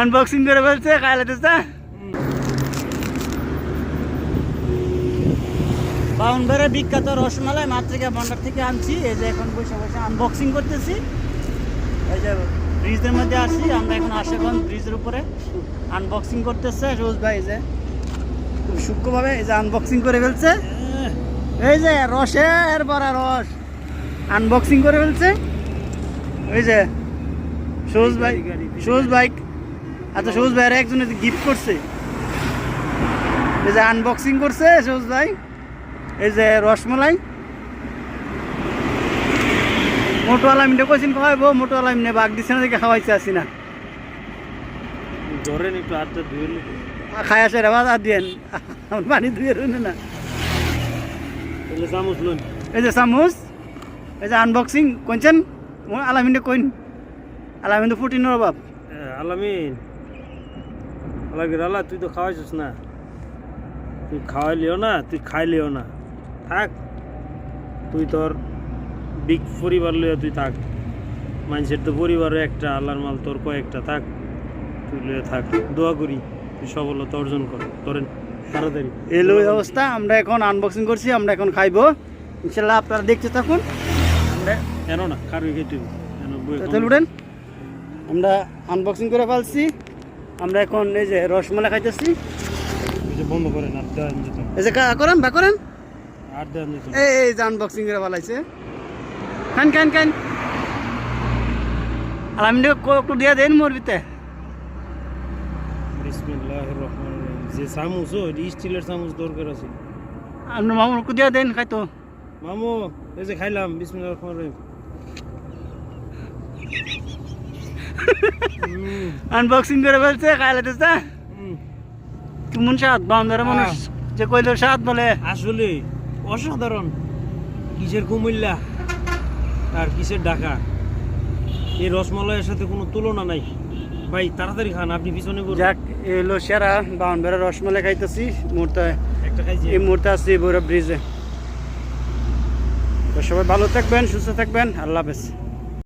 Unboxing করে ফেলছে খাইলে দিচ্ছে বাউন্ডারে বিখ্যাত রসমালাই মাতৃকা ভান্ডার থেকে আনছি। এই যে এখন বসে বসে আনবক্সিং করতেছি। এই যে ব্রিজের মধ্যে আসি আমরা এখন আশেগঞ্জ ব্রিজের উপরে আনবক্সিং করতেছে। রোজ ভাই যে খুব সূক্ষ্মভাবে এই যে আনবক্সিং করে ফেলছে। এই যে রসের বড়া রস। আনবক্সিং করে ফেলছে। এই যে সবুজ ভাই সবুজ বাইক আচ্ছা সবুজ ভাই একজনে গিফট করছে। এই যে আনবক্সিং করছে সবুজ ভাই। এই যে রসমালাই। মোটো আলামিনে কইছেন খাওয়াইবো? মোটো আলামিনে বাগ দিছে না দেখে খাওয়াইছে আসি না। ধরেন একটু হাতটা ধুয়ে খাই আসে রে বাদ দিয়েন পানি ধুয়ে রুনে না। চামচ এই যে চামচ। এই যে আনবক্সিং কইছেন আলামিনে কইন। আলামিন তো ফুটিনোর বাপ আলামিন। আলামিন আল্লাহ তুই তো খাওয়াইছিস না। তুই খাওয়াইলিও না তুই খাইলিও না। থাক তুই তোর বিগ পরিবার লইয়া তুই থাক। মানুষের তো পরিবারও একটা আল্লাহর মাল তোর কয়েকটা থাক। তুই লইয়া থাক। দোয়া করি তুই সফলতা অর্জন কর। তোর তাড়াতাড়ি। এলো অবস্থা আমরা এখন আনবক্সিং করছি আমরা এখন খাইবো। ইনশাল্লাহ আপনারা দেখতে থাকুন। আমরা এনো না কারও খেতে তাহলে উঠেন। আমরা আনবক্সিং করে ফেলছি। আমরা এখন এই যে রসমালাই খাইতেছি। বন্ধ করেন আর দেওয়া যেত এই যে কা- করেন বা করেন। আর দেওয়া যেত এই এই যে আনবক্সিং করে ফেলাইছে খান খান খান। আলামিন একটু দিয়ে দেন মরবিতে বিসমিল্লাহির রহমানির রহিম যে চামচ ও স্টিলের চামচ দরকার আছে। আপনার মামুর একটু দিয়ে দেন খাইতো। মামু এই যে খাইলাম বিসমিল্লাহির রহমানির রহিম আনবক্সিং করে ফেলছে খাইলে দিচ্ছে কেমন স্বাদ বান্ধবের মানুষ। যে কইলো স্বাদ বলে। আসলে অসাধারণ কিসের কুমিল্লা আর কিসের ঢাকা। এই রসমালাইয়ের সাথে কোনো তুলনা নাই। ভাই তাড়াতাড়ি খান আপনি পিছনে যাক এলো সেরা বাউন্ডারে রসমালাই খাইতেছি। মুহূর্তে এই মুহূর্তে আছি বৈরব ব্রিজে। তো সবাই ভালো থাকবেন সুস্থ থাকবেন। আল্লাহ হাফেজ।